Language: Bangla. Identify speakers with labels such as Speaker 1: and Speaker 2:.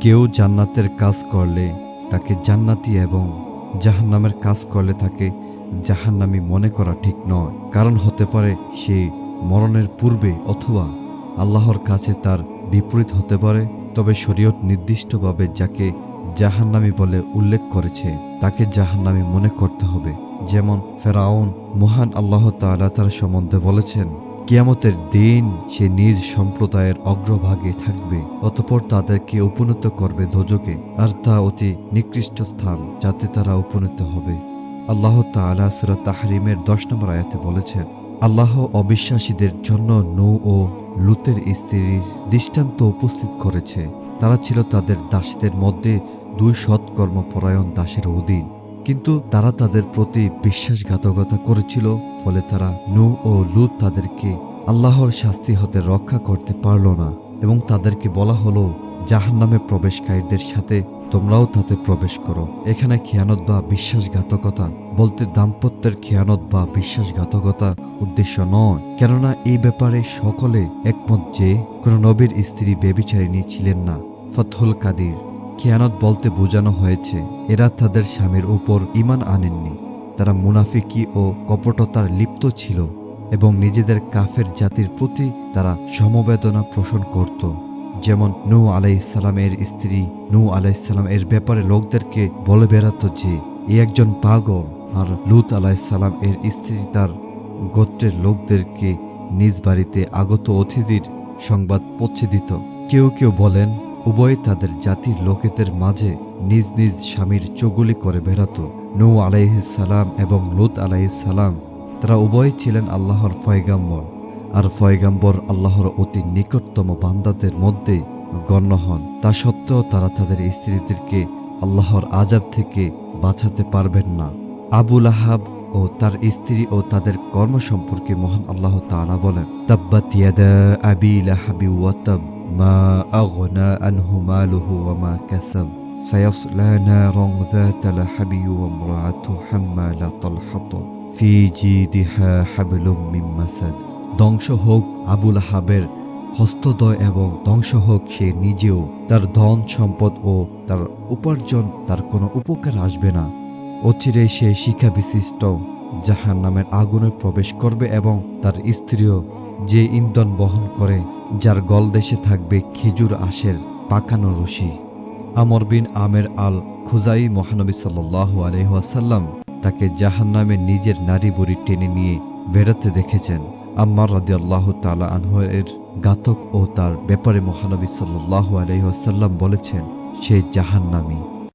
Speaker 1: কেউ জান্নাতের কাজ করলে তাকে জান্নাতি এবং জাহান্নামের কাজ করলে তাকে জাহান্নামি মনে করা ঠিক নয়। কারণ হতে পারে সে মরণের পূর্বে অথবা আল্লাহর কাছে তার বিপরীত হতে পারে, তবে শরীয়ত নির্দিষ্টভাবে যাকে জাহান্নামি বলে উল্লেখ করেছে, তাকে জাহান্নামি মনে করতে হবে। যেমন ফেরাউন মহান আল্লাহ তাআলা তার সম্বন্ধে বলেছেন কিয়ামতের দিন সে নিজ সম্প্রদায়ের অগ্রভাগে থাকবে, অতপর তাদেরকে উপনীত করবে দোজকে আর তা অতি নিকৃষ্ট স্থান যাতে তারা উপনীত হবে। আল্লাহ তাআলা সুরা তাহরিমের দশ নম্বর আয়াতে বলেছেন, আল্লাহ অবিশ্বাসীদের জন্য নৌ ও লুতের স্ত্রীর দৃষ্টান্ত উপস্থিত করেছে। তারা ছিল তাদের দাসীদের মধ্যে দুই সৎকর্মপরায়ণ দাসের অধীন। কিন্তু তারা তাদের প্রতি বিশ্বাসঘাতকতা করেছিল, ফলে তারা নু ও লুত তাদেরকে আল্লাহর শাস্তি হতে রক্ষা করতে পারল না এবং তাদেরকে বলা হলো, জাহান্নামে প্রবেশকারীদের সাথে তোমরাও তাতে প্রবেশ করো। এখানে খেয়ানত বা বিশ্বাসঘাতকতা বলতে দাম্পত্যের খেয়ানত বা বিশ্বাসঘাতকতা উদ্দেশ্য নয়। কেননা এই ব্যাপারে সকলে একমত যে কোনো নবীর স্ত্রী বেবিচারিণী ছিলেন না। ফথুল কাদির খেয়ানত বলতে বোঝানো হয়েছে, এরা তাদের স্বামীর উপর ইমান আনেননি। তারা মুনাফিকি ও কপটতার লিপ্ত ছিল এবং নিজেদের কাফের জাতির প্রতি তারা সমবেদনা পোষণ করত। যেমন নূ আলাইসালামের স্ত্রী নূ আলাইসালাম এর ব্যাপারে লোকদেরকে বলে বেড়াতো যে, এ একজন পাগল। আর লুত আলাইসালাম এর স্ত্রী তার গোত্রের লোকদেরকে নিজ বাড়িতে আগত অতিথির সংবাদ পৌঁছে দিত। কেউ কেউ বলেন উভয় তাদের জাতির লোকেদের মাঝে নিজ নিজ স্বামীর চগুলি করে বেড়াত। নৌ আলাইহিসালাম এবং লুত আলাইহিসালাম তারা উভয় ছিলেন আল্লাহর ফয়গাম্বর আর ফয়গাম্বর আল্লাহর অতি নিকটতম বান্দাদের মধ্যে গণ্য হন। তা সত্ত্বেও তারা তাদের স্ত্রীদেরকে আল্লাহর আজাব থেকে বাঁচাতে পারবেন না। আবুল আহাব ও তার স্ত্রী ও তাদের কর্ম সম্পর্কে মহান আল্লাহ তাআলা বলেন, তাব্বাত ইয়াদা আবি লাহাবি ওয়াতাব মা আগনা আনহু মালুহু ওয়া মা কাসাব سيصلى نارا ذات لهب وامرأته حمالة الحطب في جيدها حبل من مسد ধ্বংস হোক আবুল হাবের হস্তদয় এবং ধ্বংস হোক সে নিজেও তার ধন সম্পদ ও তার উপার্জন তার কোনো উপকার আসবে না অচিরে সে শিক্ষা বিশিষ্ট জাহান নামের আগুনে প্রবেশ করবে এবং তার স্ত্রীও যে ইন্ধন বহন করে, যার গলদেশে থাকবে খেজুর আশের পাকানো রশি। আমর বিন আমের আল খুজাই মহানবী সাল্লাহ আলহাসাল্লাম তাকে জাহান্নামে নিজের নারী বুড়ি টেনে নিয়ে বেড়াতে দেখেছেন। আম্মার রাদি আল্লাহ তালা আনহের ঘাতক ও তার ব্যাপারে মহানবী সাল্লাহ আলহাসাল্লাম বলেছেন, সে জাহান্নামী।